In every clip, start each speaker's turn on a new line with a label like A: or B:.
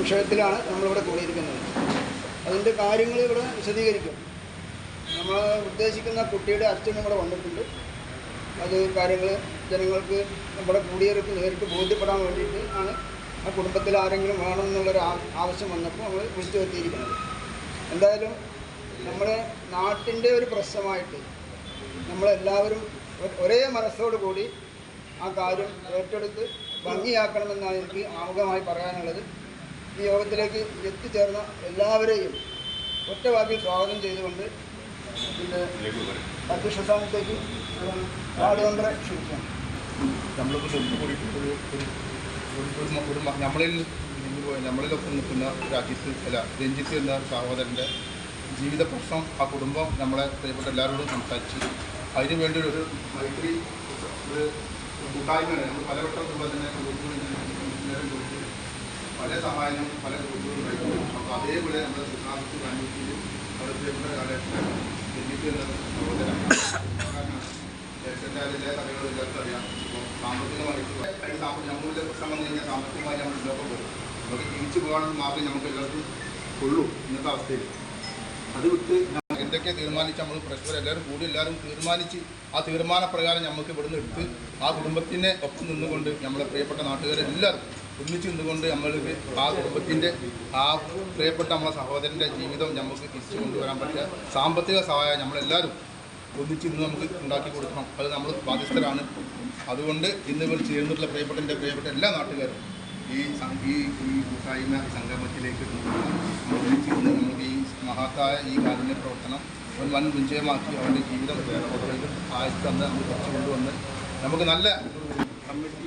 A: വിഷയത്തിലാണ് നമ്മളിവിടെ കൂടിയിരിക്കുന്നത്. അതിന്റെ കാര്യങ്ങൾ ഇവിടെ വിശദീകരിക്കും. നമ്മൾ ഉദ്ദേശിക്കുന്ന കുട്ടിയുടെ അച്ഛനും ഇവിടെ വന്നിട്ടുണ്ട്. അത് കാര്യങ്ങൾ ജനങ്ങൾക്ക് നമ്മുടെ കൂടിയവർക്ക് നേരിട്ട് ബോധ്യപ്പെടാൻ വേണ്ടിയിട്ട് ആണ്. ആ കുടുംബത്തിൽ ആരെങ്കിലും വേണമെന്നുള്ളൊരു എന്നുള്ളൊരു ആവശ്യം വന്നപ്പോൾ നമ്മൾ വിളിച്ചു വരുത്തിയിരിക്കുന്നത്. എന്തായാലും നമ്മുടെ നാട്ടിന്റെ ഒരു പ്രശ്നമായിട്ട് നമ്മളെല്ലാവരും ഒരേ മനസ്സോടു കൂടി ആ കാര്യം ഏറ്റെടുത്ത് ഭംഗിയാക്കണമെന്നാണ് എനിക്ക് ആമുഖമായി പറയാനുള്ളത്. ഈ യോഗത്തിലേക്ക് എത്തിച്ചേർന്ന എല്ലാവരെയും ഒറ്റ വാക്കിൽ സ്വാഗതം ചെയ്തുകൊണ്ട് പിന്നെ അധ്യക്ഷ സ്ഥാനത്തേക്ക് ക്ഷണിക്കാം.
B: നമ്മളിൽ നമ്മളിലൊപ്പം നിൽക്കുന്ന ഒരു അജിത്ത് അല്ല രഞ്ജിത്ത് എന്ന സഹോദരന്റെ ജീവിത പ്രശ്നം ആ കുടുംബം നമ്മളെ പ്രിയപ്പെട്ട എല്ലാവരോടും സംസാരിച്ച്. അതിനു വേണ്ടി ഒരു മൈത്രി ഒരു കൂട്ടായ്മയാണ്. നമ്മൾ പലവട്ടം പോലെ തന്നെ പല സഹായങ്ങളും പല ഗ്രൂപ്പുകളും കഴിക്കും അപ്പോൾ അതേപോലെ നമ്മുടെ സുഖാമത്ത് അവിടുത്തെ നമ്മുടെ കാലഘട്ടം എല്ലാ കഥകളും എല്ലാവർക്കും അറിയാം. ഇപ്പോൾ സാമ്പത്തികമായിട്ട് നമ്മളുടെ പ്രശ്നം വന്നു കഴിഞ്ഞാൽ സാമ്പത്തികമായി നമ്മൾ മുന്നോട്ട് പോകും. നമുക്ക് ജീവിച്ചു പോകാനുള്ള മാർഗം നമുക്ക് എല്ലാവർക്കും ഉള്ളൂ ഇന്നത്തെ അവസ്ഥയിൽ. അത് വിട്ട് എന്തൊക്കെ തീരുമാനിച്ച് നമ്മൾ പ്രശ്നം എല്ലാവരും കൂടി എല്ലാവരും തീരുമാനിച്ച് ആ തീരുമാനപ്രകാരം നമുക്ക് ഇവിടുന്ന് എടുത്ത് ആ കുടുംബത്തിനെ ഒപ്പം നിന്നുകൊണ്ട് നമ്മളെ പ്രിയപ്പെട്ട നാട്ടുകാരെല്ലാവരും ഒന്നിച്ച് നിന്നുകൊണ്ട് നമ്മൾക്ക് ആ കുടുംബത്തിന്റെ ആ പ്രിയപ്പെട്ട നമ്മളെ സഹോദരന്റെ ജീവിതം നമുക്ക് തിരിച്ചു കൊണ്ടുവരാൻ പറ്റിയ സാമ്പത്തിക സഹായം നമ്മളെല്ലാവരും ഒന്നിച്ച് ഇന്ന് നമുക്ക് ഉണ്ടാക്കി കൊടുക്കണം. അത് നമ്മൾ ബാധ്യസ്ഥരാണ്. അതുകൊണ്ട് ഇന്ന് ഇവർ ചേർന്നിട്ടുള്ള പ്രിയപ്പെട്ട എന്റെ പ്രിയപ്പെട്ട എല്ലാ നാട്ടുകാരും ഈ ഈ ഈ കൂട്ടായ്മ സംഗമത്തിലേക്ക് ഒന്നിച്ച് ഇന്ന് നമുക്ക് ഈ മഹത്തായ ഈ കാരുണ്യ പ്രവർത്തനം ഒരു വൻ വിജയമാക്കി അവന്റെ ജീവിതം ആയിട്ട് തന്ന് നമുക്ക് തിരിച്ചു കൊണ്ടുവന്ന് നമുക്ക് നല്ല കമ്മിറ്റി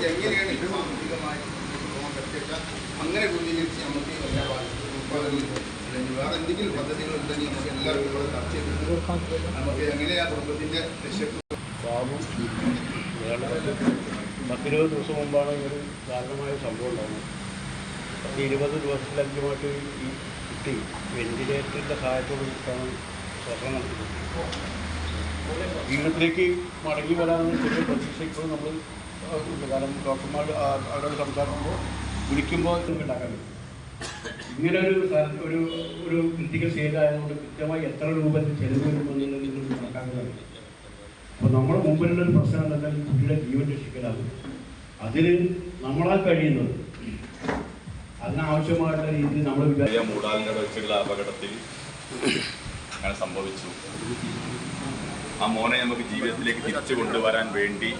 B: നമുക്ക് എങ്ങനെയാണ് ഇത് മാനസികമായി പോകാൻ അങ്ങനെ ക്രമീകരിച്ച് നമുക്ക് എല്ലാ ഉൽപ്പാദനങ്ങളും അല്ലെങ്കിൽ വേറെ എന്തെങ്കിലും പദ്ധതികൾ ഉണ്ടെങ്കിൽ നമുക്ക് എല്ലാവരും ഇവിടെ ചർച്ച ചെയ്തിട്ട് നമുക്ക് എങ്ങനെയാണ്
C: കുടുംബത്തിന്റെ പത്തിരുപത് ദിവസം മുമ്പാണ് ഈ ഒരു ദാരുണമായ സംഭവം ഉണ്ടാകുന്നത് പത്ത് ഇരുപത് ദിവസത്തിലധികമായിട്ട് ഈ കുട്ടി വെന്റിലേറ്ററിന്റെ സഹായത്തോട് കൂടിയിട്ടാണ് ശ്വസനം നടത്തുന്നത് ജീവിതത്തിലേക്ക് മടങ്ങി വരാമെന്ന് ചെറിയ പ്രതീക്ഷയ്ക്കോ നമ്മൾ കാരണം ഡോക്ടർമാർ അവരോട് സംസാരിക്കുമ്പോൾ വിളിക്കുമ്പോൾ ഉണ്ടാക്കാൻ പറ്റും. ഇങ്ങനെ ഒരു ഒരു ഒരു ക്രിട്ടിക്കൽ സ്റ്റേജ് ആയതുകൊണ്ട് കൃത്യമായി എത്ര രൂപത്തിൽ ചെലവ് വരുമ്പോൾ നിങ്ങൾ കണക്കാക്കുന്നതാണ് അപ്പോൾ നമ്മുടെ മുമ്പിലുള്ള ഒരു പ്രശ്നം എന്നാൽ കുട്ടിയുടെ ജീവൻ രക്ഷിക്കലാണ്. അതിന് നമ്മളാൽ കഴിയുന്നത്. അതിനാവശ്യമായിട്ടുള്ള രീതിയിൽ നമ്മൾ
D: മൂടാലിന്റെ വെച്ചുള്ള അപകടത്തിൽ അങ്ങനെ സംഭവിച്ചു. ആ മോനെ നമുക്ക് ജീവിതത്തിലേക്ക് തിരിച്ചു കൊണ്ടുവരാൻ വേണ്ടി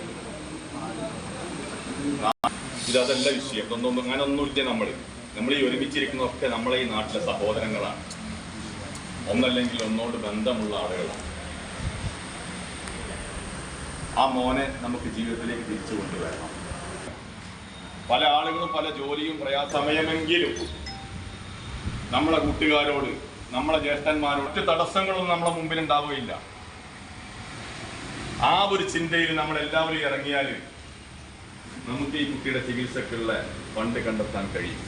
D: ഇതല്ല വിഷയം. ഇതൊന്നും അങ്ങനെ ഒന്നുമില്ല നമ്മൾ നമ്മൾ ഈ ഒരുമിച്ചിരിക്കുന്നതൊക്കെ നമ്മളെ ഈ നാട്ടിലെ സഹോദരങ്ങളാണ് ഒന്നല്ലെങ്കിൽ ഒന്നോട് ബന്ധമുള്ള ആളുകളാണ് ആ മോനെ നമുക്ക് ജീവിതത്തിലേക്ക് തിരിച്ചു കൊണ്ടുവരണം. പല ആളുകളും പല ജോലിയും പ്രയാ സമയമെങ്കിലും നമ്മളെ കൂട്ടുകാരോട് നമ്മളെ ജ്യേഷ്ഠന്മാരോട് ഒറ്റ തടസ്സങ്ങളൊന്നും നമ്മളെ മുമ്പിൽ ഉണ്ടാവുകയില്ല ആ ഒരു ചിന്തയിൽ നമ്മൾ എല്ലാവരും ഇറങ്ങിയാൽ നമുക്ക് ഈ കുട്ടിയുടെ ചികിത്സക്കുള്ള ഫണ്ട് കണ്ടെത്താൻ കഴിയും.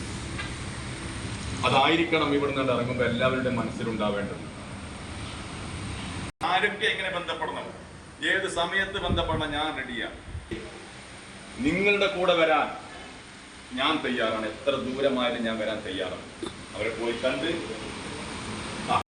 D: അതായിരിക്കണം ഇവിടുന്ന് ഇറങ്ങുമ്പോൾ എല്ലാവരുടെയും മനസ്സിലുണ്ടാവേണ്ടത്. ആരൊക്കെ എങ്ങനെ ബന്ധപ്പെടണം? ഏത് സമയത്ത് ബന്ധപ്പെടണം? ഞാൻ റെഡിയാണ് നിങ്ങളുടെ കൂടെ വരാൻ ഞാൻ തയ്യാറാണ്. എത്ര ദൂരമായാലും ഞാൻ വരാൻ തയ്യാറാണ്. അവരെ പോയി കണ്ട്